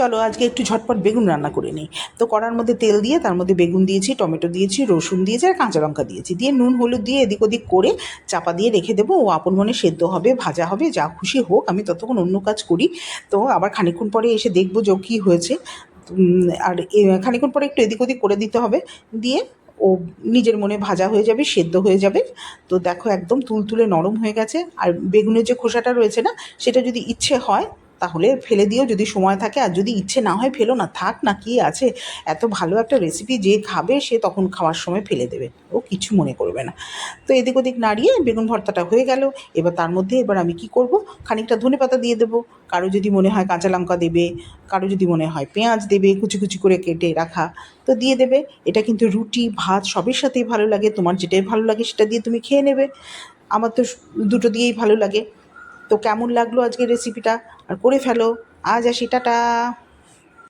চলো, আজকে একটু ঝটপট বেগুন রান্না করে নিই। তো কড়ার মধ্যে তেল দিয়ে, তার মধ্যে বেগুন দিয়েছি, টমেটো দিয়েছি, রসুন দিয়েছি আর কাঁচা লঙ্কা দিয়েছি। দিয়ে নুন, হলুদ দিয়ে এদিক ওদিক করে চাপা দিয়ে রেখে দেবো। ও আপন মনে সেদ্ধ হবে, ভাজা হবে, যা খুশি হোক, আমি ততক্ষণ অন্য কাজ করি। তো আবার খানিকক্ষণ পরে এসে দেখব যে কী হয়েছে। আর খানিকক্ষণ পরে একটু এদিক ওদিক করে দিতে হবে। দিয়ে ও নিজের মনে ভাজা হয়ে যাবে, সেদ্ধ হয়ে যাবে। তো দেখো, একদম তুলতুলে নরম হয়ে গেছে। আর বেগুনের যে খোসাটা রয়েছে না, সেটা যদি ইচ্ছে হয় তাহলে ফেলে দিও যদি সময় থাকে। আর যদি ইচ্ছে না হয় ফেলো না, থাক না, কি আছে? এত ভালো একটা রেসিপি যে খাবে, সে তখন খাওয়ার সময় ফেলে দেবে। ও কিছু মনে করবে না। তো এদিক ওদিক নাড়িয়ে বেগুন ভর্তাটা হয়ে গেল। এবার তার মধ্যে এবার আমি কি করব? খানিকটা ধনে পাতা দিয়ে দেবো। কারও যদি মনে হয় কাঁচা লঙ্কা দেবে, কারও যদি মনে হয় পেঁয়াজ দেবে, কুচি কুচি করে কেটে রাখা, তো দিয়ে দেবে। এটা কিন্তু রুটি, ভাত সবের সাথেই ভালো লাগে। তোমার যেটাই ভালো লাগে সেটা দিয়ে তুমি খেয়ে নেবে। আমার তো দুটো দিয়েই ভালো লাগে। তো কেমন লাগল আজকের রেসিপিটা আর করে ফেলো। আজ আসি টাটা!